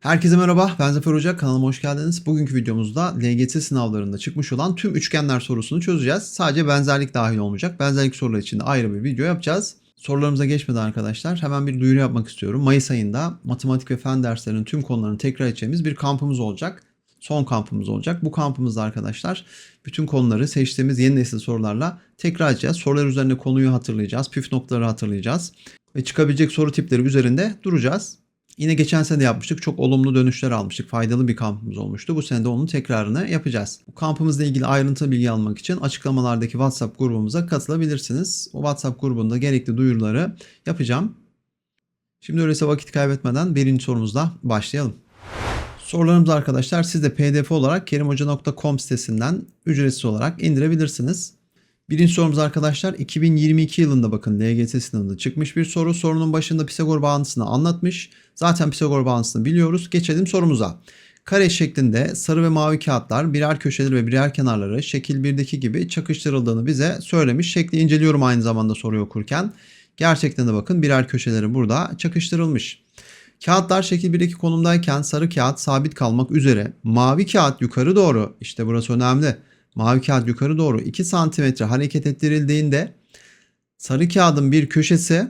Herkese merhaba, ben Zafer Hoca. Kanalıma hoş geldiniz. Bugünkü videomuzda LGS sınavlarında çıkmış olan tüm üçgenler sorusunu çözeceğiz. Sadece benzerlik dahil olmayacak. Benzerlik soruları için de ayrı bir video yapacağız. Sorularımıza geçmeden arkadaşlar hemen bir duyuru yapmak istiyorum. Mayıs ayında matematik ve fen derslerinin tüm konularını tekrar edeceğimiz bir kampımız olacak. Son kampımız olacak. Bu kampımızda arkadaşlar bütün konuları seçtiğimiz yeni nesil sorularla tekrar edeceğiz. Sorular üzerinde konuyu hatırlayacağız. Püf noktaları hatırlayacağız. Ve çıkabilecek soru tipleri üzerinde duracağız. Yine geçen sene yapmıştık. Çok olumlu dönüşler almıştık. Faydalı bir kampımız olmuştu. Bu sene de onun tekrarını yapacağız. Bu kampımızla ilgili ayrıntılı bilgi almak için açıklamalardaki WhatsApp grubumuza katılabilirsiniz. O WhatsApp grubunda gerekli duyuruları yapacağım. Şimdi öyleyse vakit kaybetmeden birinci sorumuzla başlayalım. Sorularımız arkadaşlar siz de pdf olarak kerimhoca.com sitesinden ücretsiz olarak indirebilirsiniz. Birinci sorumuz arkadaşlar 2022 yılında bakın LGS sınavında çıkmış bir soru. Sorunun başında Pisagor bağıntısını anlatmış. Zaten Pisagor bağıntısını biliyoruz. Geçelim sorumuza. Kare şeklinde sarı ve mavi kağıtlar birer köşeleri ve birer kenarları şekil 1'deki gibi çakıştırıldığını bize söylemiş. Şekli inceliyorum aynı zamanda soruyu okurken. Gerçekten de bakın birer köşeleri burada çakıştırılmış. Kağıtlar şekil 1'deki konumdayken sarı kağıt sabit kalmak üzere mavi kağıt yukarı doğru işte burası önemli mavi kağıt yukarı doğru 2 santimetre hareket ettirildiğinde sarı kağıdın bir köşesi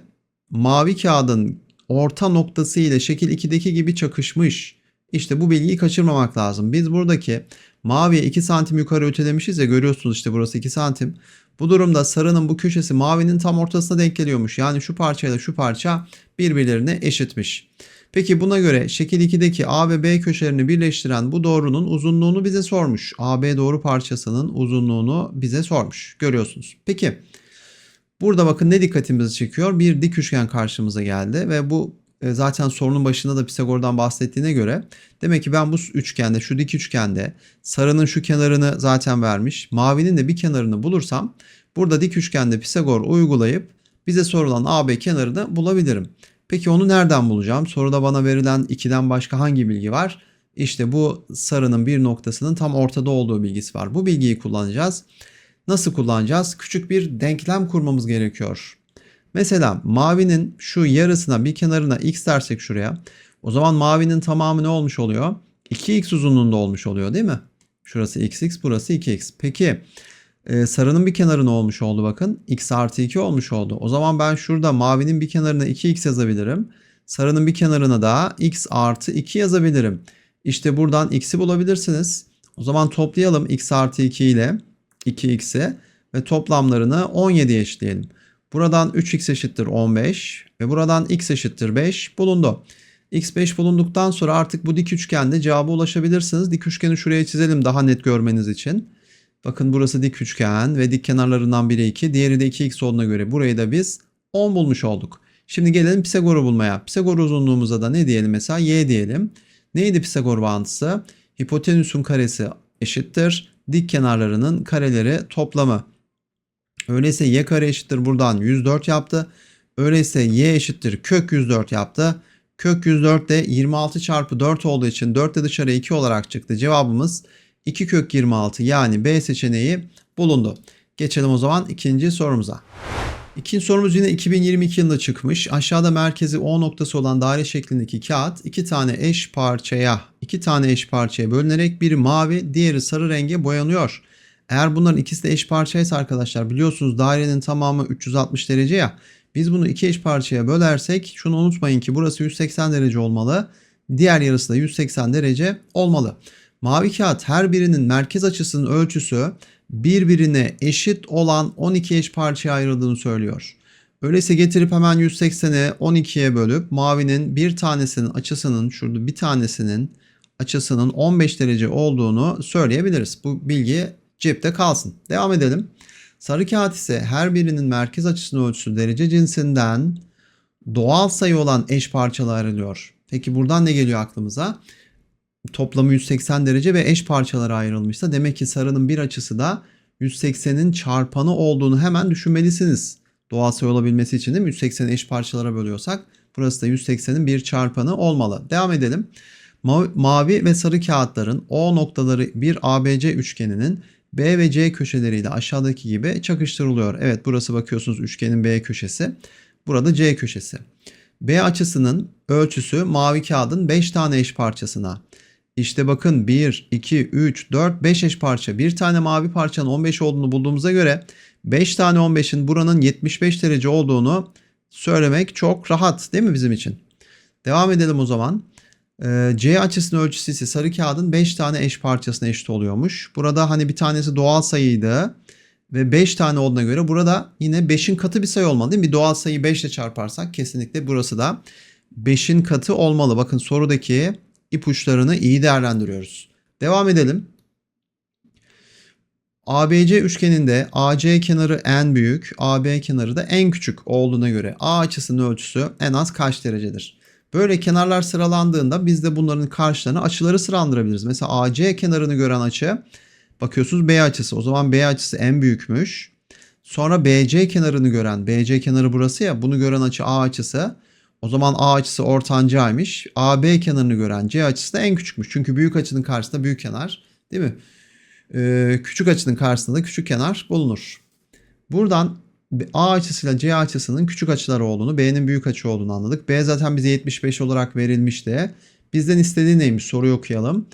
mavi kağıdın orta noktası ile şekil 2'deki gibi çakışmış. İşte bu bilgiyi kaçırmamak lazım. Biz buradaki maviye 2 santim yukarı ötelemişiz ya görüyorsunuz işte burası 2 santim. Bu durumda sarının bu köşesi mavinin tam ortasına denk geliyormuş. Yani şu parçayla şu parça birbirlerine eşitmiş. Peki buna göre şekil 2'deki A ve B köşelerini birleştiren bu doğrunun uzunluğunu bize sormuş. AB doğru parçasının uzunluğunu bize sormuş. Görüyorsunuz. Peki burada bakın ne dikkatimizi çekiyor? Bir dik üçgen karşımıza geldi ve bu e, zaten sorunun başında da Pisagor'dan bahsettiğine göre demek ki ben bu üçgende şu dik üçgende sarının şu kenarını zaten vermiş. Mavinin de bir kenarını bulursam burada dik üçgende Pisagor uygulayıp bize sorulan AB kenarını bulabilirim. Peki onu nereden bulacağım? Soruda bana verilen 2'den başka hangi bilgi var? İşte bu sarının bir noktasının tam ortada olduğu bilgisi var. Bu bilgiyi kullanacağız. Nasıl kullanacağız? Küçük bir denklem kurmamız gerekiyor. Mesela mavinin şu yarısına bir kenarına x dersek şuraya. O zaman mavinin tamamı ne olmuş oluyor? 2x uzunluğunda olmuş oluyor değil mi? Şurası xx burası 2x. Peki ee, sarının bir kenarı ne olmuş oldu bakın. x artı 2 olmuş oldu. O zaman ben şurada mavinin bir kenarına 2x yazabilirim. Sarının bir kenarına da x artı 2 yazabilirim. İşte buradan x'i bulabilirsiniz. O zaman toplayalım x artı 2 ile 2x'i ve toplamlarını 17 eşitleyelim. Buradan 3x eşittir 15 ve buradan x eşittir 5 bulundu. x 5 bulunduktan sonra artık bu dik üçgende cevaba ulaşabilirsiniz. Dik üçgeni şuraya çizelim daha net görmeniz için. Bakın burası dik üçgen ve dik kenarlarından biri 2. Diğeri de 2x olduğuna göre burayı da biz 10 bulmuş olduk. Şimdi gelelim Pisagor'u bulmaya. Pisagor uzunluğumuza da ne diyelim mesela? Y diyelim. Neydi Pisagor bağıntısı? Hipotenüsün karesi eşittir. Dik kenarlarının kareleri toplamı. Öyleyse y kare eşittir buradan 104 yaptı. Öyleyse y eşittir kök 104 yaptı. Kök 104 de 26 çarpı 4 olduğu için 4 de dışarıya 2 olarak çıktı. Cevabımız 2 kök 26 yani B seçeneği bulundu. Geçelim o zaman ikinci sorumuza. İkinci sorumuz yine 2022 yılında çıkmış. Aşağıda merkezi O noktası olan daire şeklindeki kağıt iki tane eş parçaya, iki tane eş parçaya bölünerek biri mavi, diğeri sarı renge boyanıyor. Eğer bunların ikisi de eş parçaysa arkadaşlar biliyorsunuz dairenin tamamı 360 derece ya. Biz bunu iki eş parçaya bölersek şunu unutmayın ki burası 180 derece olmalı. Diğer yarısı da 180 derece olmalı. Mavi kağıt her birinin merkez açısının ölçüsü birbirine eşit olan 12 eş parçaya ayrıldığını söylüyor. Öyleyse getirip hemen 180'i 12'ye bölüp mavinin bir tanesinin açısının şurada bir tanesinin açısının 15 derece olduğunu söyleyebiliriz. Bu bilgi cepte kalsın. Devam edelim. Sarı kağıt ise her birinin merkez açısının ölçüsü derece cinsinden doğal sayı olan eş parçalara ayrılıyor. Peki buradan ne geliyor aklımıza? Toplamı 180 derece ve eş parçalara ayrılmışsa demek ki sarının bir açısı da 180'in çarpanı olduğunu hemen düşünmelisiniz. Doğal sayı olabilmesi için de 180'i eş parçalara bölüyorsak burası da 180'in bir çarpanı olmalı. Devam edelim. Mavi ve sarı kağıtların O noktaları bir ABC üçgeninin B ve C köşeleriyle aşağıdaki gibi çakıştırılıyor. Evet burası bakıyorsunuz üçgenin B köşesi. Burada C köşesi. B açısının ölçüsü mavi kağıdın 5 tane eş parçasına. İşte bakın 1, 2, 3, 4, 5 eş parça. Bir tane mavi parçanın 15 olduğunu bulduğumuza göre 5 tane 15'in buranın 75 derece olduğunu söylemek çok rahat değil mi bizim için? Devam edelim o zaman. Ee, C açısının ölçüsü ise sarı kağıdın 5 tane eş parçasına eşit oluyormuş. Burada hani bir tanesi doğal sayıydı ve 5 tane olduğuna göre burada yine 5'in katı bir sayı olmalı değil mi? Bir doğal sayıyı 5 ile çarparsak kesinlikle burası da 5'in katı olmalı. Bakın sorudaki ipuçlarını iyi değerlendiriyoruz. Devam edelim. ABC üçgeninde AC kenarı en büyük, AB kenarı da en küçük olduğuna göre A açısının ölçüsü en az kaç derecedir? Böyle kenarlar sıralandığında biz de bunların karşılarına açıları sıralandırabiliriz. Mesela AC kenarını gören açı bakıyorsunuz B açısı. O zaman B açısı en büyükmüş. Sonra BC kenarını gören, BC kenarı burası ya bunu gören açı A açısı. O zaman A açısı ortancaymış. AB kenarını gören C açısı da en küçükmüş. Çünkü büyük açının karşısında büyük kenar değil mi? Ee, küçük açının karşısında da küçük kenar bulunur. Buradan A açısıyla C açısının küçük açılar olduğunu, B'nin büyük açı olduğunu anladık. B zaten bize 75 olarak verilmişti. Bizden istediği neymiş? Soruyu okuyalım.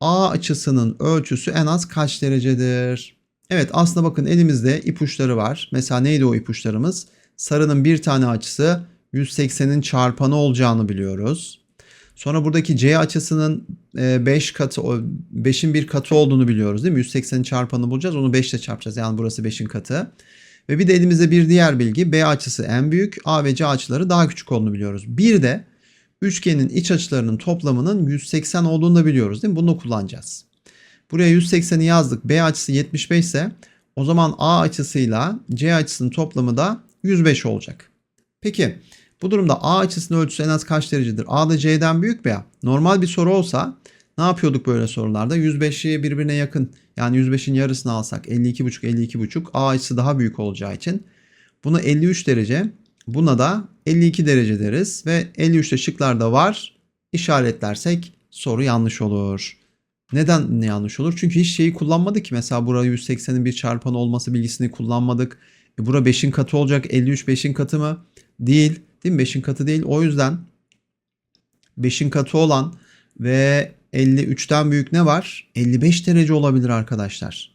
A açısının ölçüsü en az kaç derecedir? Evet aslında bakın elimizde ipuçları var. Mesela neydi o ipuçlarımız? Sarının bir tane açısı 180'in çarpanı olacağını biliyoruz. Sonra buradaki C açısının 5 katı 5'in bir katı olduğunu biliyoruz değil mi? 180'in çarpanını bulacağız. Onu 5 ile çarpacağız. Yani burası 5'in katı. Ve bir de elimizde bir diğer bilgi B açısı en büyük, A ve C açıları daha küçük olduğunu biliyoruz. Bir de üçgenin iç açılarının toplamının 180 olduğunu da biliyoruz değil mi? Bunu kullanacağız. Buraya 180'i yazdık. B açısı 75 ise o zaman A açısıyla C açısının toplamı da 105 olacak. Peki bu durumda A açısının ölçüsü en az kaç derecedir? A da C'den büyük veya normal bir soru olsa ne yapıyorduk böyle sorularda? 105'i birbirine yakın yani 105'in yarısını alsak 52,5 52,5 A açısı daha büyük olacağı için buna 53 derece buna da 52 derece deriz ve 53'te şıklarda var işaretlersek soru yanlış olur. Neden yanlış olur? Çünkü hiç şeyi kullanmadık ki. Mesela buraya 180'in bir çarpanı olması bilgisini kullanmadık. E bura 5'in katı olacak. 53 5'in katı mı? Değil. Değil mi? 5'in katı değil. O yüzden 5'in katı olan ve 53'ten büyük ne var? 55 derece olabilir arkadaşlar.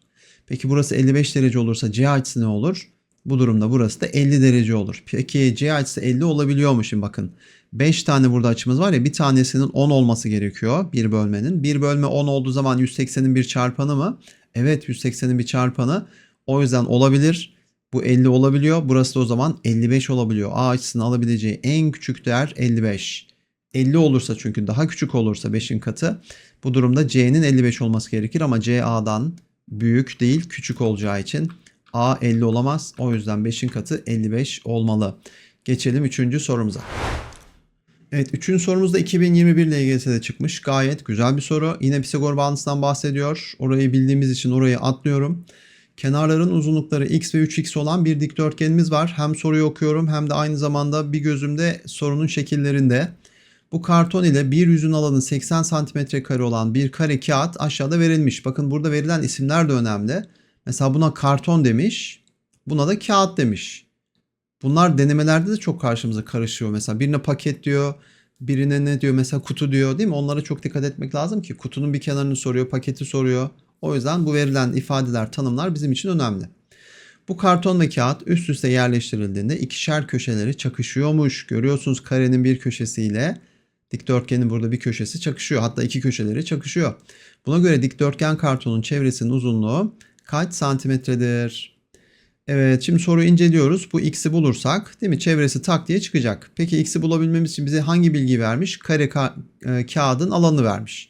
Peki burası 55 derece olursa C açısı ne olur? Bu durumda burası da 50 derece olur. Peki C açısı 50 olabiliyor mu şimdi bakın. 5 tane burada açımız var ya bir tanesinin 10 olması gerekiyor bir bölmenin. Bir bölme 10 olduğu zaman 180'in bir çarpanı mı? Evet 180'in bir çarpanı. O yüzden olabilir. Bu 50 olabiliyor. Burası da o zaman 55 olabiliyor. A açısını alabileceği en küçük değer 55. 50 olursa çünkü daha küçük olursa 5'in katı bu durumda C'nin 55 olması gerekir ama C A'dan büyük değil küçük olacağı için A 50 olamaz. O yüzden 5'in katı 55 olmalı. Geçelim 3. sorumuza. Evet 3. sorumuz da 2021 LGS'de çıkmış. Gayet güzel bir soru. Yine Pisagor bağıntısından bahsediyor. Orayı bildiğimiz için orayı atlıyorum. Kenarların uzunlukları x ve 3x olan bir dikdörtgenimiz var. Hem soruyu okuyorum hem de aynı zamanda bir gözümde sorunun şekillerinde. Bu karton ile bir yüzün alanı 80 santimetre kare olan bir kare kağıt aşağıda verilmiş. Bakın burada verilen isimler de önemli. Mesela buna karton demiş. Buna da kağıt demiş. Bunlar denemelerde de çok karşımıza karışıyor. Mesela birine paket diyor. Birine ne diyor mesela kutu diyor değil mi? Onlara çok dikkat etmek lazım ki kutunun bir kenarını soruyor, paketi soruyor. O yüzden bu verilen ifadeler, tanımlar bizim için önemli. Bu karton ve kağıt üst üste yerleştirildiğinde ikişer köşeleri çakışıyormuş. Görüyorsunuz karenin bir köşesiyle dikdörtgenin burada bir köşesi çakışıyor. Hatta iki köşeleri çakışıyor. Buna göre dikdörtgen kartonun çevresinin uzunluğu kaç santimetredir? Evet şimdi soruyu inceliyoruz. Bu x'i bulursak değil mi çevresi tak diye çıkacak. Peki x'i bulabilmemiz için bize hangi bilgi vermiş? Kare ka- e, kağıdın alanı vermiş.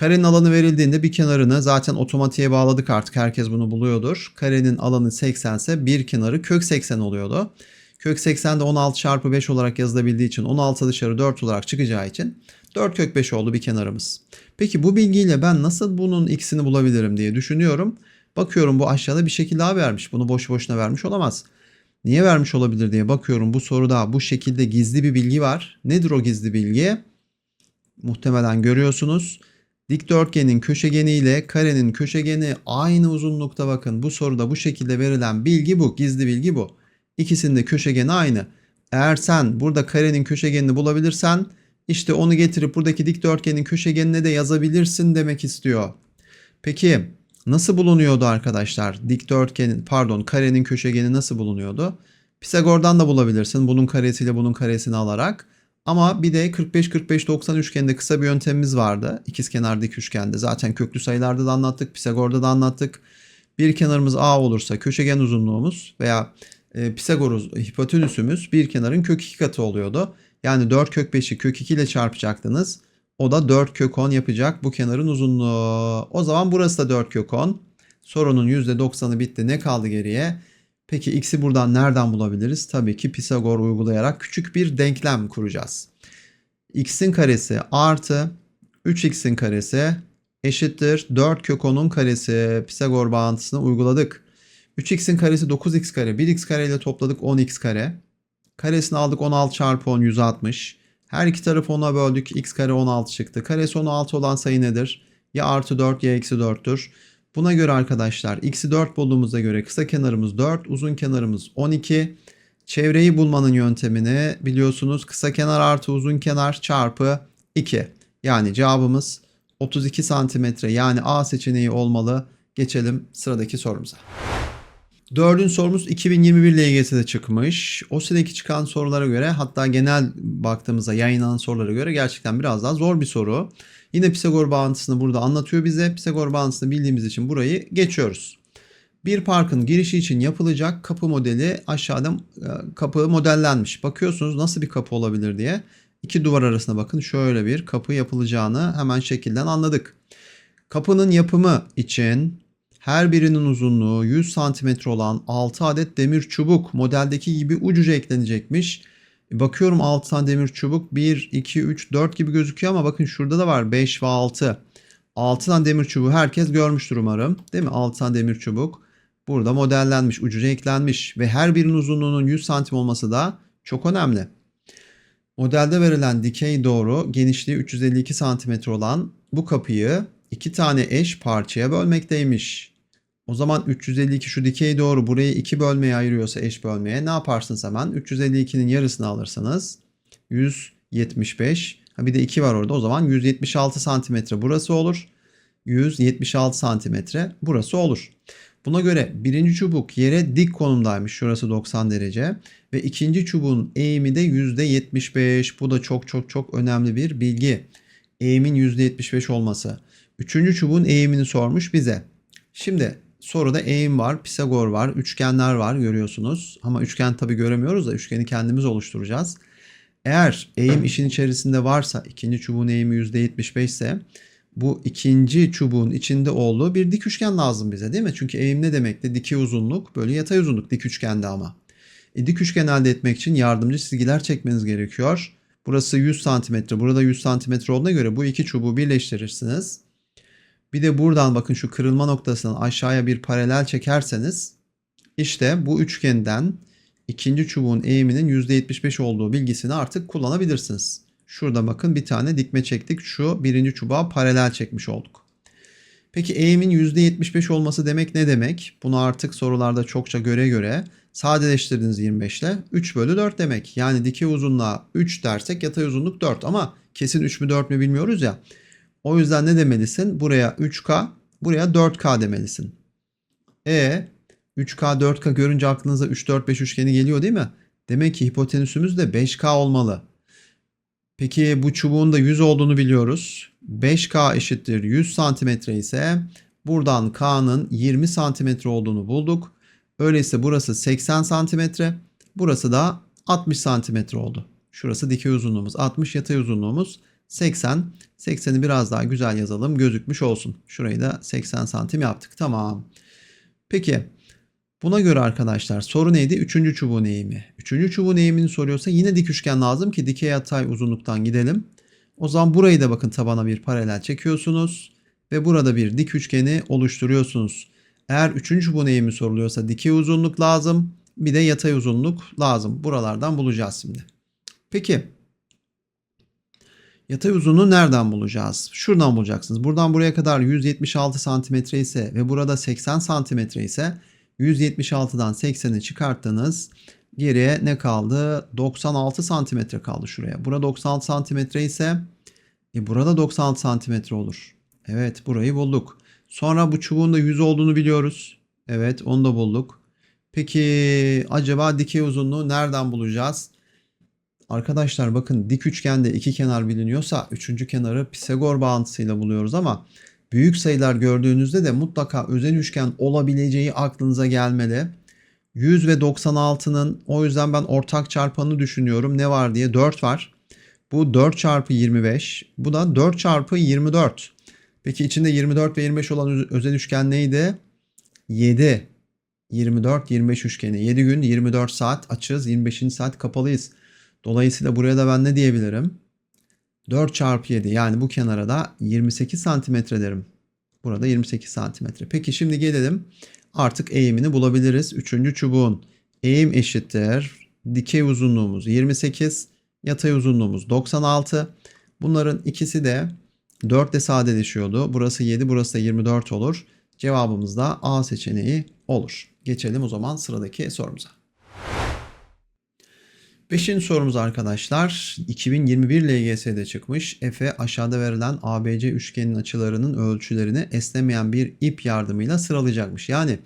Karenin alanı verildiğinde bir kenarını zaten otomatiğe bağladık artık herkes bunu buluyordur. Karenin alanı 80 ise bir kenarı kök 80 oluyordu. Kök 80 de 16 çarpı 5 olarak yazılabildiği için 16 dışarı 4 olarak çıkacağı için 4 kök 5 oldu bir kenarımız. Peki bu bilgiyle ben nasıl bunun x'ini bulabilirim diye düşünüyorum. Bakıyorum bu aşağıda bir şekil daha vermiş. Bunu boş boşuna vermiş olamaz. Niye vermiş olabilir diye bakıyorum bu soruda bu şekilde gizli bir bilgi var. Nedir o gizli bilgi? Muhtemelen görüyorsunuz. Dikdörtgenin köşegeni ile karenin köşegeni aynı uzunlukta bakın. Bu soruda bu şekilde verilen bilgi bu. Gizli bilgi bu. İkisinin de köşegeni aynı. Eğer sen burada karenin köşegenini bulabilirsen işte onu getirip buradaki dikdörtgenin köşegenine de yazabilirsin demek istiyor. Peki nasıl bulunuyordu arkadaşlar? Dikdörtgenin pardon karenin köşegeni nasıl bulunuyordu? Pisagor'dan da bulabilirsin. Bunun karesiyle bunun karesini alarak. Ama bir de 45-45-90 üçgeninde kısa bir yöntemimiz vardı. İkizkenar dik üçgende. Zaten köklü sayılarda da anlattık. Pisagor'da da anlattık. Bir kenarımız A olursa köşegen uzunluğumuz veya e, Pisagor hipotenüsümüz bir kenarın kök 2 katı oluyordu. Yani 4 kök 5'i kök 2 ile çarpacaktınız. O da 4 kök 10 yapacak bu kenarın uzunluğu. O zaman burası da 4 kök 10. Sorunun %90'ı bitti. Ne kaldı geriye? Peki x'i buradan nereden bulabiliriz? Tabii ki Pisagor uygulayarak küçük bir denklem kuracağız. x'in karesi artı 3x'in karesi eşittir 4 kök 10'un karesi. Pisagor bağıntısını uyguladık. 3x'in karesi 9x kare. 1x kare ile topladık 10x kare. Karesini aldık 16 çarpı 10 160. Her iki tarafı 10'a böldük. x kare 16 çıktı. Karesi 16 olan sayı nedir? Ya artı 4 ya eksi 4'tür. Buna göre arkadaşlar x'i 4 bulduğumuza göre kısa kenarımız 4, uzun kenarımız 12. Çevreyi bulmanın yöntemini biliyorsunuz kısa kenar artı uzun kenar çarpı 2. Yani cevabımız 32 santimetre yani A seçeneği olmalı. Geçelim sıradaki sorumuza. Dördüncü sorumuz 2021 LGS'de çıkmış. O sıraki çıkan sorulara göre hatta genel baktığımızda yayınlanan sorulara göre gerçekten biraz daha zor bir soru. Yine Pisagor bağıntısını burada anlatıyor bize. Pisagor bağıntısını bildiğimiz için burayı geçiyoruz. Bir parkın girişi için yapılacak kapı modeli aşağıda e, kapı modellenmiş. Bakıyorsunuz nasıl bir kapı olabilir diye. İki duvar arasına bakın şöyle bir kapı yapılacağını hemen şekilden anladık. Kapının yapımı için her birinin uzunluğu 100 cm olan 6 adet demir çubuk modeldeki gibi ucuca eklenecekmiş. Bakıyorum 6 tane demir çubuk 1, 2, 3, 4 gibi gözüküyor ama bakın şurada da var 5 ve 6. 6 tane demir çubuğu herkes görmüştür umarım. Değil mi? 6 tane demir çubuk. Burada modellenmiş, ucuca eklenmiş ve her birinin uzunluğunun 100 santim olması da çok önemli. Modelde verilen dikey doğru genişliği 352 cm olan bu kapıyı iki tane eş parçaya bölmekteymiş. O zaman 352 şu dikey doğru burayı iki bölmeye ayırıyorsa eş bölmeye ne yaparsınız hemen? 352'nin yarısını alırsanız 175. Ha bir de 2 var orada. O zaman 176 santimetre burası olur. 176 santimetre burası olur. Buna göre birinci çubuk yere dik konumdaymış. Şurası 90 derece. Ve ikinci çubuğun eğimi de %75. Bu da çok çok çok önemli bir bilgi. Eğimin %75 olması. Üçüncü çubuğun eğimini sormuş bize. Şimdi soruda eğim var, Pisagor var, üçgenler var görüyorsunuz. Ama üçgen tabi göremiyoruz da üçgeni kendimiz oluşturacağız. Eğer eğim işin içerisinde varsa, ikinci çubuğun eğimi %75 ise bu ikinci çubuğun içinde olduğu bir dik üçgen lazım bize değil mi? Çünkü eğim ne demekti? Dikey uzunluk bölü yatay uzunluk dik üçgende ama. E, dik üçgen elde etmek için yardımcı çizgiler çekmeniz gerekiyor. Burası 100 cm, burada 100 cm olduğuna göre bu iki çubuğu birleştirirsiniz. Bir de buradan bakın şu kırılma noktasından aşağıya bir paralel çekerseniz işte bu üçgenden ikinci çubuğun eğiminin %75 olduğu bilgisini artık kullanabilirsiniz. Şurada bakın bir tane dikme çektik. Şu birinci çubuğa paralel çekmiş olduk. Peki eğimin %75 olması demek ne demek? Bunu artık sorularda çokça göre göre sadeleştirdiniz 25 ile 3 bölü 4 demek. Yani dikey uzunluğa 3 dersek yatay uzunluk 4 ama kesin 3 mü 4 mü bilmiyoruz ya. O yüzden ne demelisin? Buraya 3K, buraya 4K demelisin. E 3K, 4K görünce aklınıza 3, 4, 5 üçgeni geliyor değil mi? Demek ki hipotenüsümüz de 5K olmalı. Peki bu çubuğun da 100 olduğunu biliyoruz. 5K eşittir 100 santimetre ise buradan K'nın 20 santimetre olduğunu bulduk. Öyleyse burası 80 santimetre. Burası da 60 santimetre oldu. Şurası dikey uzunluğumuz 60 yatay uzunluğumuz 80. 80'i biraz daha güzel yazalım gözükmüş olsun. Şurayı da 80 santim yaptık. Tamam. Peki buna göre arkadaşlar soru neydi? Üçüncü çubuğun eğimi. Üçüncü çubuğun eğimini soruyorsa yine dik üçgen lazım ki dikey yatay uzunluktan gidelim. O zaman burayı da bakın tabana bir paralel çekiyorsunuz. Ve burada bir dik üçgeni oluşturuyorsunuz. Eğer üçüncü çubuğun eğimi soruluyorsa dikey uzunluk lazım. Bir de yatay uzunluk lazım. Buralardan bulacağız şimdi. Peki Yatay uzunluğu nereden bulacağız? Şuradan bulacaksınız. Buradan buraya kadar 176 santimetre ise ve burada 80 santimetre ise 176'dan 80'i çıkarttınız. Geriye ne kaldı? 96 santimetre kaldı şuraya. Burada 96 santimetre ise e burada 96 santimetre olur. Evet burayı bulduk. Sonra bu çubuğun da 100 olduğunu biliyoruz. Evet onu da bulduk. Peki acaba dikey uzunluğu nereden bulacağız? Arkadaşlar bakın dik üçgende iki kenar biliniyorsa üçüncü kenarı Pisagor bağıntısıyla buluyoruz ama büyük sayılar gördüğünüzde de mutlaka özel üçgen olabileceği aklınıza gelmeli. 100 ve 96'nın o yüzden ben ortak çarpanını düşünüyorum. Ne var diye 4 var. Bu 4 çarpı 25. Bu da 4 çarpı 24. Peki içinde 24 ve 25 olan öz- özel üçgen neydi? 7. 24 25 üçgeni. 7 gün 24 saat açığız. 25. saat kapalıyız. Dolayısıyla buraya da ben ne diyebilirim? 4 çarpı 7 yani bu kenara da 28 santimetre derim. Burada 28 santimetre. Peki şimdi gelelim artık eğimini bulabiliriz. Üçüncü çubuğun eğim eşittir. Dikey uzunluğumuz 28, yatay uzunluğumuz 96. Bunların ikisi de 4 ile sadeleşiyordu. Burası 7, burası da 24 olur. Cevabımız da A seçeneği olur. Geçelim o zaman sıradaki sorumuza. Beşinci sorumuz arkadaşlar 2021 LGS'de çıkmış. Efe aşağıda verilen ABC üçgenin açılarının ölçülerini esnemeyen bir ip yardımıyla sıralayacakmış. Yani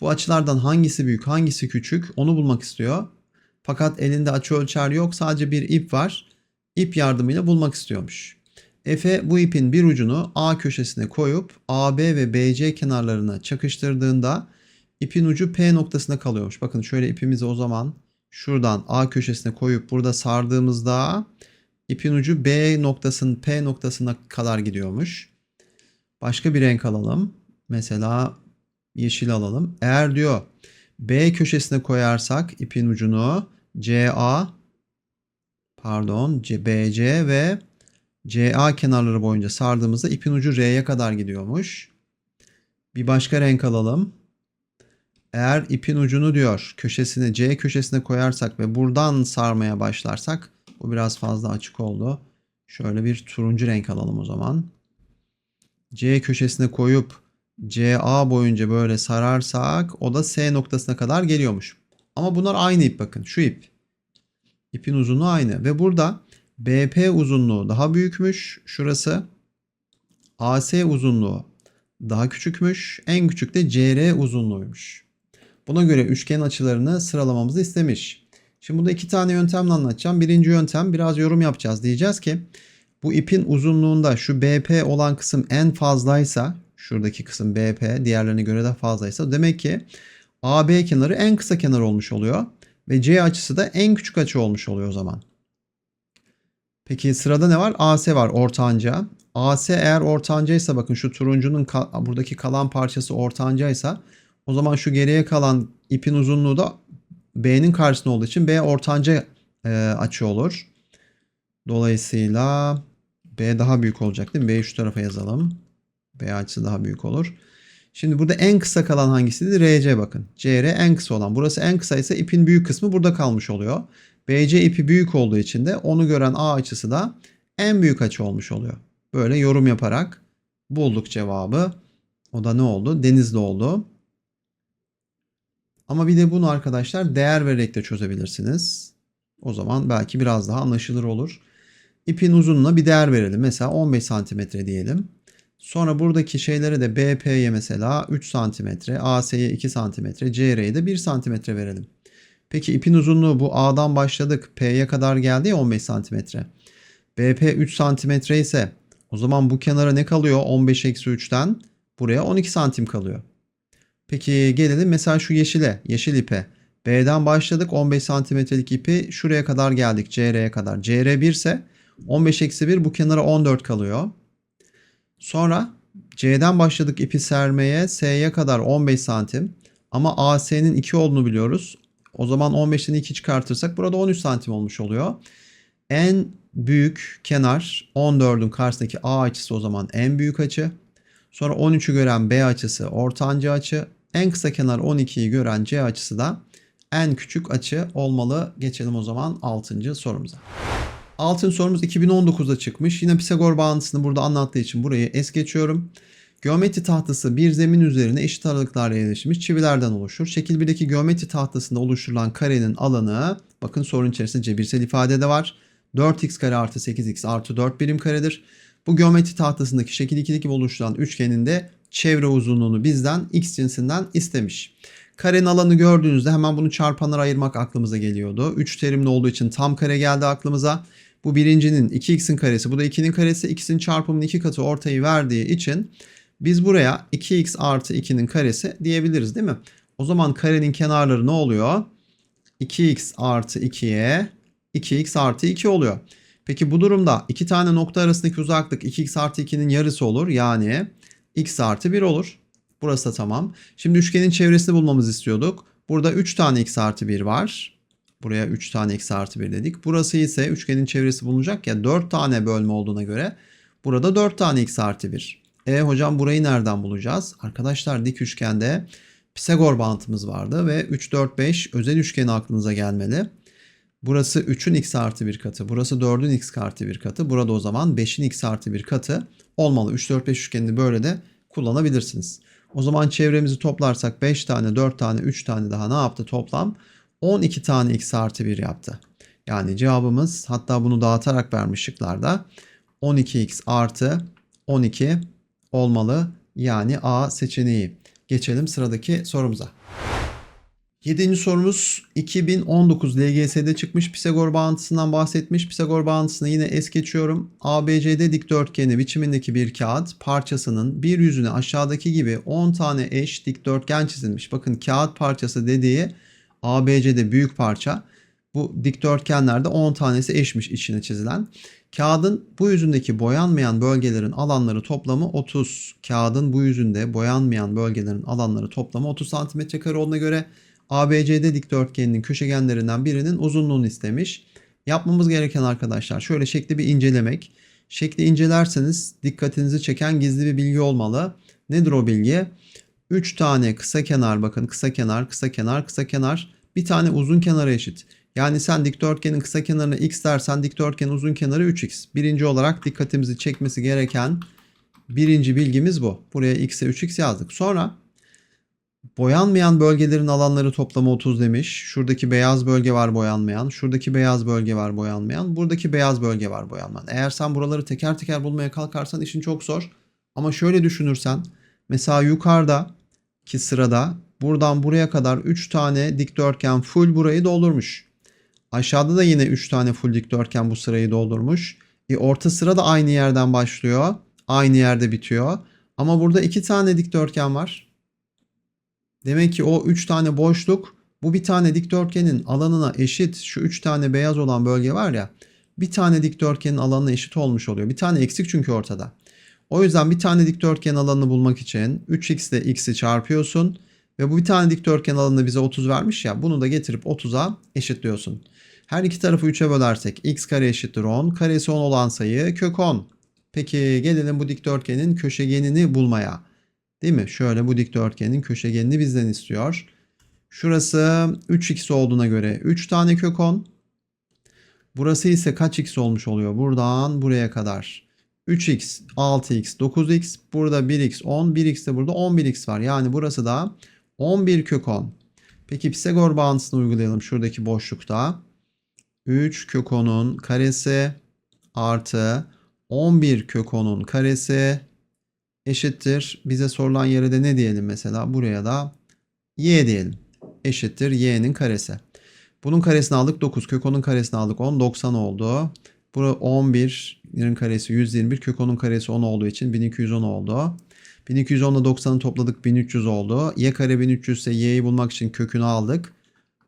bu açılardan hangisi büyük hangisi küçük onu bulmak istiyor. Fakat elinde açı ölçer yok sadece bir ip var. İp yardımıyla bulmak istiyormuş. Efe bu ipin bir ucunu A köşesine koyup AB ve BC kenarlarına çakıştırdığında ipin ucu P noktasına kalıyormuş. Bakın şöyle ipimizi o zaman şuradan A köşesine koyup burada sardığımızda ipin ucu B noktasının P noktasına kadar gidiyormuş. Başka bir renk alalım. Mesela yeşil alalım. Eğer diyor B köşesine koyarsak ipin ucunu CA pardon BC ve CA kenarları boyunca sardığımızda ipin ucu R'ye kadar gidiyormuş. Bir başka renk alalım. Eğer ipin ucunu diyor köşesine C köşesine koyarsak ve buradan sarmaya başlarsak bu biraz fazla açık oldu. Şöyle bir turuncu renk alalım o zaman. C köşesine koyup CA boyunca böyle sararsak o da S noktasına kadar geliyormuş. Ama bunlar aynı ip bakın şu ip. İpin uzunluğu aynı ve burada BP uzunluğu daha büyükmüş şurası. AC uzunluğu daha küçükmüş. En küçük de CR uzunluğuymuş. Buna göre üçgen açılarını sıralamamızı istemiş. Şimdi burada iki tane yöntemle anlatacağım. Birinci yöntem biraz yorum yapacağız. Diyeceğiz ki bu ipin uzunluğunda şu BP olan kısım en fazlaysa şuradaki kısım BP diğerlerine göre de fazlaysa demek ki AB kenarı en kısa kenar olmuş oluyor. Ve C açısı da en küçük açı olmuş oluyor o zaman. Peki sırada ne var? AC var ortanca. AC eğer ortancaysa bakın şu turuncunun ka- buradaki kalan parçası ortancaysa o zaman şu geriye kalan ipin uzunluğu da B'nin karşısında olduğu için B ortanca e, açı olur. Dolayısıyla B daha büyük olacak değil mi? B'yi şu tarafa yazalım. B açısı daha büyük olur. Şimdi burada en kısa kalan hangisiydi? RC bakın. CR en kısa olan. Burası en kısaysa ipin büyük kısmı burada kalmış oluyor. BC ipi büyük olduğu için de onu gören A açısı da en büyük açı olmuş oluyor. Böyle yorum yaparak bulduk cevabı. O da ne oldu? Denizli oldu. Ama bir de bunu arkadaşlar değer vererek de çözebilirsiniz. O zaman belki biraz daha anlaşılır olur. İpin uzunluğuna bir değer verelim. Mesela 15 santimetre diyelim. Sonra buradaki şeylere de BP'ye mesela 3 santimetre, AS'ye 2 santimetre, CR'ye de 1 santimetre verelim. Peki ipin uzunluğu bu A'dan başladık. P'ye kadar geldi ya 15 santimetre. BP 3 santimetre ise o zaman bu kenara ne kalıyor? 15 eksi 3'ten buraya 12 santim kalıyor. Peki gelelim mesela şu yeşile, yeşil ipe. B'den başladık 15 santimetrelik ipi şuraya kadar geldik CR'ye kadar. CR 1 ise 15 eksi 1 bu kenara 14 kalıyor. Sonra C'den başladık ipi sermeye S'ye kadar 15 santim. Ama AS'nin 2 olduğunu biliyoruz. O zaman 15'ten 2 çıkartırsak burada 13 santim olmuş oluyor. En büyük kenar 14'ün karşısındaki A açısı o zaman en büyük açı. Sonra 13'ü gören B açısı ortanca açı. En kısa kenar 12'yi gören C açısı da en küçük açı olmalı. Geçelim o zaman 6. sorumuza. Altın sorumuz 2019'da çıkmış. Yine Pisagor bağıntısını burada anlattığı için burayı es geçiyorum. Geometri tahtası bir zemin üzerine eşit aralıklarla yerleşmiş çivilerden oluşur. Şekil 1'deki geometri tahtasında oluşturulan karenin alanı bakın sorun içerisinde cebirsel ifade de var. 4x kare artı 8x artı 4 birim karedir. Bu geometri tahtasındaki şekil 2'deki gibi oluşturan üçgenin de çevre uzunluğunu bizden x cinsinden istemiş. Karenin alanı gördüğünüzde hemen bunu çarpanlara ayırmak aklımıza geliyordu. 3 terimli olduğu için tam kare geldi aklımıza. Bu birincinin 2x'in karesi, bu da 2'nin karesi. İkisinin çarpımının 2 katı ortayı verdiği için biz buraya 2x artı 2'nin karesi diyebiliriz değil mi? O zaman karenin kenarları ne oluyor? 2x artı 2'ye 2x artı 2 oluyor. Peki bu durumda iki tane nokta arasındaki uzaklık 2x artı 2'nin yarısı olur. Yani x artı 1 olur. Burası da tamam. Şimdi üçgenin çevresini bulmamızı istiyorduk. Burada 3 tane x artı 1 var. Buraya 3 tane x artı 1 dedik. Burası ise üçgenin çevresi bulunacak ya 4 tane bölme olduğuna göre burada 4 tane x artı 1. E hocam burayı nereden bulacağız? Arkadaşlar dik üçgende Pisagor bağıntımız vardı ve 3, 4, 5 özel üçgeni aklınıza gelmeli. Burası 3'ün x artı 1 katı. Burası 4'ün x artı 1 katı. Burada o zaman 5'in x artı 1 katı olmalı. 3, 4, 5 üçgenini böyle de kullanabilirsiniz. O zaman çevremizi toplarsak 5 tane, 4 tane, 3 tane daha ne yaptı toplam? 12 tane x artı 1 yaptı. Yani cevabımız hatta bunu dağıtarak vermiş şıklarda 12x artı 12 olmalı. Yani A seçeneği. Geçelim sıradaki sorumuza. Yedinci sorumuz 2019 LGS'de çıkmış Pisagor bağıntısından bahsetmiş. Pisagor bağıntısını yine es geçiyorum. ABCD dikdörtgeni biçimindeki bir kağıt parçasının bir yüzüne aşağıdaki gibi 10 tane eş dikdörtgen çizilmiş. Bakın kağıt parçası dediği ABCD büyük parça. Bu dikdörtgenlerde 10 tanesi eşmiş içine çizilen. Kağıdın bu yüzündeki boyanmayan bölgelerin alanları toplamı 30. Kağıdın bu yüzünde boyanmayan bölgelerin alanları toplamı 30 cm kare olduğuna göre ABCD dikdörtgeninin köşegenlerinden birinin uzunluğunu istemiş. Yapmamız gereken arkadaşlar şöyle şekli bir incelemek. Şekli incelerseniz dikkatinizi çeken gizli bir bilgi olmalı. Nedir o bilgi? 3 tane kısa kenar bakın kısa kenar, kısa kenar, kısa kenar. Bir tane uzun kenara eşit. Yani sen dikdörtgenin kısa kenarına x dersen dikdörtgenin uzun kenarı 3x. Birinci olarak dikkatimizi çekmesi gereken birinci bilgimiz bu. Buraya x'e 3x yazdık. Sonra boyanmayan bölgelerin alanları toplamı 30 demiş. Şuradaki beyaz bölge var boyanmayan. Şuradaki beyaz bölge var boyanmayan. Buradaki beyaz bölge var boyanmayan. Eğer sen buraları teker teker bulmaya kalkarsan işin çok zor. Ama şöyle düşünürsen mesela yukarıda ki sırada buradan buraya kadar 3 tane dikdörtgen full burayı doldurmuş. Aşağıda da yine 3 tane full dikdörtgen bu sırayı doldurmuş. E orta sıra da aynı yerden başlıyor. Aynı yerde bitiyor. Ama burada 2 tane dikdörtgen var. Demek ki o 3 tane boşluk bu bir tane dikdörtgenin alanına eşit. Şu 3 tane beyaz olan bölge var ya. Bir tane dikdörtgenin alanına eşit olmuş oluyor. Bir tane eksik çünkü ortada. O yüzden bir tane dikdörtgen alanını bulmak için 3x ile x'i çarpıyorsun. Ve bu bir tane dikdörtgen alanını bize 30 vermiş ya. Bunu da getirip 30'a eşitliyorsun. Her iki tarafı 3'e bölersek x kare eşittir 10. Karesi 10 olan sayı kök 10. Peki gelelim bu dikdörtgenin köşegenini bulmaya. Değil mi? Şöyle bu dikdörtgenin köşegenini bizden istiyor. Şurası 3x olduğuna göre 3 tane kök 10. Burası ise kaç x olmuş oluyor? Buradan buraya kadar. 3x, 6x, 9x. Burada 1x, 10. 1x de burada 11x var. Yani burası da 11 kök 10. Peki Pisagor bağıntısını uygulayalım şuradaki boşlukta. 3 kök 10'un karesi artı 11 kök 10'un karesi eşittir. Bize sorulan yere de ne diyelim mesela? Buraya da y diyelim. Eşittir y'nin karesi. Bunun karesini aldık 9. Kök 10'un karesini aldık 10. 90 oldu. Bura 11'in karesi 121. Kök 10'un karesi 10 olduğu için 1210 oldu. 1210 ile 90'ı topladık 1300 oldu. Y kare 1300 ise y'yi bulmak için kökünü aldık.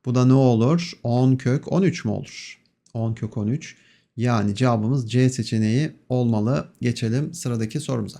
Bu da ne olur? 10 kök 13 mü olur? 10 kök 13. Yani cevabımız C seçeneği olmalı. Geçelim sıradaki sorumuza.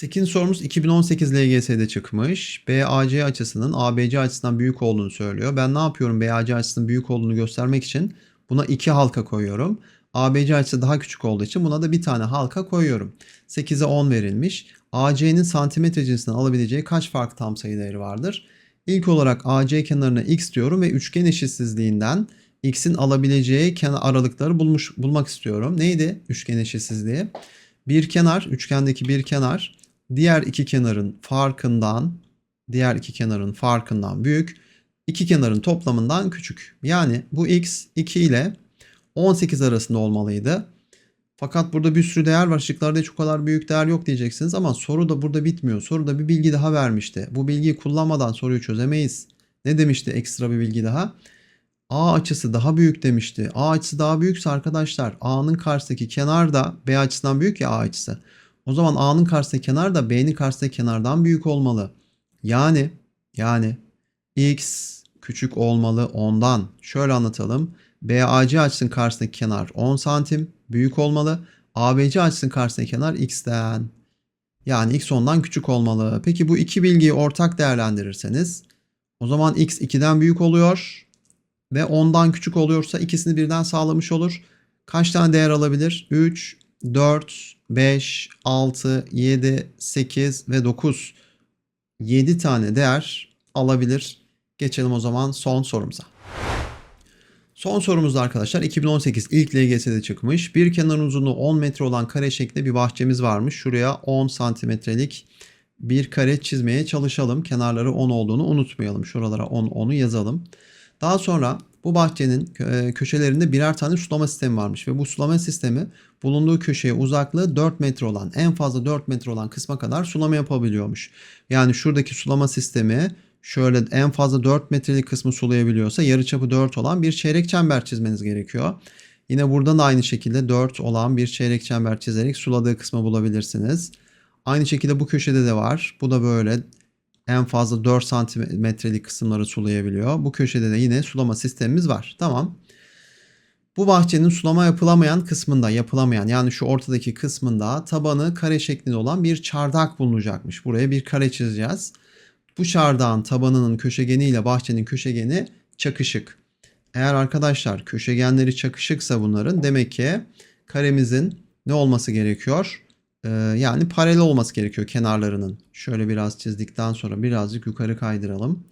8. sorumuz 2018 LGS'de çıkmış. BAC açısının ABC açısından büyük olduğunu söylüyor. Ben ne yapıyorum BAC açısının büyük olduğunu göstermek için buna 2 halka koyuyorum. ABC açısı daha küçük olduğu için buna da bir tane halka koyuyorum. 8'e 10 verilmiş. AC'nin santimetre cinsinden alabileceği kaç farklı tam sayı değeri vardır? İlk olarak AC kenarına x diyorum ve üçgen eşitsizliğinden x'in alabileceği kenar aralıkları bulmuş bulmak istiyorum. Neydi üçgen eşitsizliği? Bir kenar, üçgendeki bir kenar diğer iki kenarın farkından diğer iki kenarın farkından büyük. iki kenarın toplamından küçük. Yani bu x 2 ile 18 arasında olmalıydı. Fakat burada bir sürü değer var. Şıklarda hiç o kadar büyük değer yok diyeceksiniz ama soru da burada bitmiyor. Soruda bir bilgi daha vermişti. Bu bilgiyi kullanmadan soruyu çözemeyiz. Ne demişti ekstra bir bilgi daha? A açısı daha büyük demişti. A açısı daha büyükse arkadaşlar A'nın karşısındaki kenar da B açısından büyük ya A açısı. O zaman A'nın karşısındaki kenar da B'nin karşısındaki kenardan büyük olmalı. Yani yani X küçük olmalı ondan. Şöyle anlatalım. BAC açısının karşısındaki kenar 10 santim büyük olmalı. ABC açısının karşısındaki kenar X'ten. Yani X ondan küçük olmalı. Peki bu iki bilgiyi ortak değerlendirirseniz o zaman X 2'den büyük oluyor ve 10'dan küçük oluyorsa ikisini birden sağlamış olur. Kaç tane değer alabilir? 3, 4, 5, 6, 7, 8 ve 9. 7 tane değer alabilir. Geçelim o zaman son sorumuza. Son sorumuzda arkadaşlar 2018 ilk LGS'de çıkmış. Bir kenarın uzunluğu 10 metre olan kare şeklinde bir bahçemiz varmış. Şuraya 10 santimetrelik bir kare çizmeye çalışalım. Kenarları 10 olduğunu unutmayalım. Şuralara 10 10'u yazalım. Daha sonra bu bahçenin e, köşelerinde birer tane sulama sistemi varmış ve bu sulama sistemi bulunduğu köşeye uzaklığı 4 metre olan en fazla 4 metre olan kısma kadar sulama yapabiliyormuş. Yani şuradaki sulama sistemi şöyle en fazla 4 metrelik kısmı sulayabiliyorsa yarıçapı 4 olan bir çeyrek çember çizmeniz gerekiyor. Yine buradan da aynı şekilde 4 olan bir çeyrek çember çizerek suladığı kısmı bulabilirsiniz. Aynı şekilde bu köşede de var. Bu da böyle en fazla 4 santimetrelik kısımları sulayabiliyor. Bu köşede de yine sulama sistemimiz var. Tamam. Bu bahçenin sulama yapılamayan kısmında yapılamayan yani şu ortadaki kısmında tabanı kare şeklinde olan bir çardak bulunacakmış. Buraya bir kare çizeceğiz. Bu çardağın tabanının köşegeniyle bahçenin köşegeni çakışık. Eğer arkadaşlar köşegenleri çakışıksa bunların demek ki karemizin ne olması gerekiyor? Ee, yani paralel olması gerekiyor kenarlarının. Şöyle biraz çizdikten sonra birazcık yukarı kaydıralım.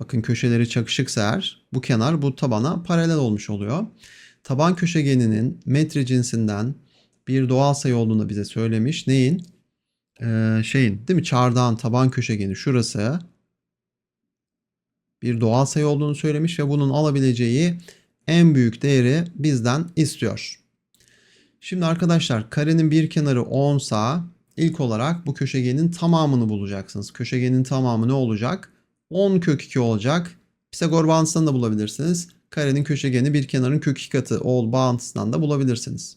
Bakın köşeleri çakışıksa eğer bu kenar bu tabana paralel olmuş oluyor. Taban köşegeninin metre cinsinden bir doğal sayı olduğunu bize söylemiş. Neyin? Ee, şeyin değil mi? Çardağın taban köşegeni şurası. Bir doğal sayı olduğunu söylemiş ve bunun alabileceği en büyük değeri bizden istiyor. Şimdi arkadaşlar karenin bir kenarı 10 sa ilk olarak bu köşegenin tamamını bulacaksınız. Köşegenin tamamı ne olacak? 10 kök 2 olacak. Pisagor bağıntısından da bulabilirsiniz. Karenin köşegeni bir kenarın kök 2 katı ol bağıntısından da bulabilirsiniz.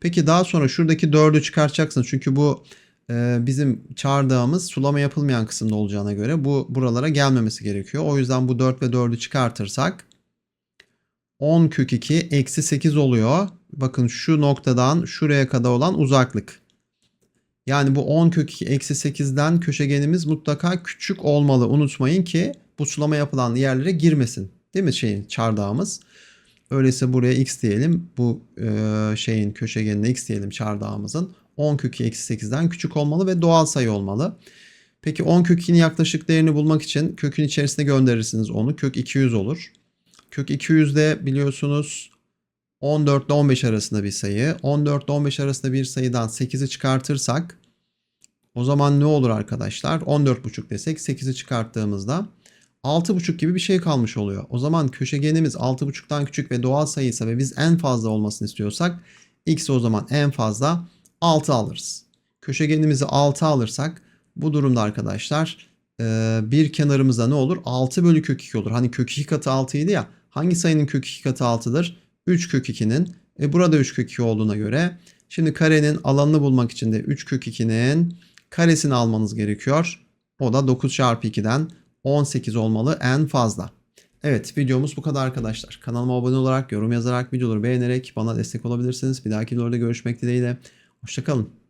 Peki daha sonra şuradaki 4'ü çıkartacaksınız. Çünkü bu e, bizim çardağımız sulama yapılmayan kısımda olacağına göre bu buralara gelmemesi gerekiyor. O yüzden bu 4 ve 4'ü çıkartırsak 10 kök 2 eksi 8 oluyor. Bakın şu noktadan şuraya kadar olan uzaklık. Yani bu 10 kök 2 eksi 8'den köşegenimiz mutlaka küçük olmalı. Unutmayın ki bu sulama yapılan yerlere girmesin. Değil mi şeyin çardağımız? Öyleyse buraya x diyelim. Bu e, şeyin köşegenine x diyelim çardağımızın. 10 kök 2 eksi 8'den küçük olmalı ve doğal sayı olmalı. Peki 10 kök 2'nin yaklaşık değerini bulmak için kökün içerisine gönderirsiniz onu. Kök 200 olur. Kök 200 de biliyorsunuz 14 ile 15 arasında bir sayı. 14 ile 15 arasında bir sayıdan 8'i çıkartırsak o zaman ne olur arkadaşlar? 14,5 desek 8'i çıkarttığımızda 6,5 gibi bir şey kalmış oluyor. O zaman köşegenimiz 6,5'tan küçük ve doğal sayıysa ve biz en fazla olmasını istiyorsak x o zaman en fazla 6 alırız. Köşegenimizi 6 alırsak bu durumda arkadaşlar bir kenarımızda ne olur? 6 bölü kök 2 olur. Hani kök 2 katı 6 idi ya. Hangi sayının kök 2 katı 6'dır? 3 kök 2'nin. E burada 3 kök 2 olduğuna göre şimdi karenin alanını bulmak için de 3 kök 2'nin karesini almanız gerekiyor. O da 9 çarpı 2'den 18 olmalı en fazla. Evet videomuz bu kadar arkadaşlar. Kanalıma abone olarak, yorum yazarak, videoları beğenerek bana destek olabilirsiniz. Bir dahaki videoda görüşmek dileğiyle. Hoşçakalın.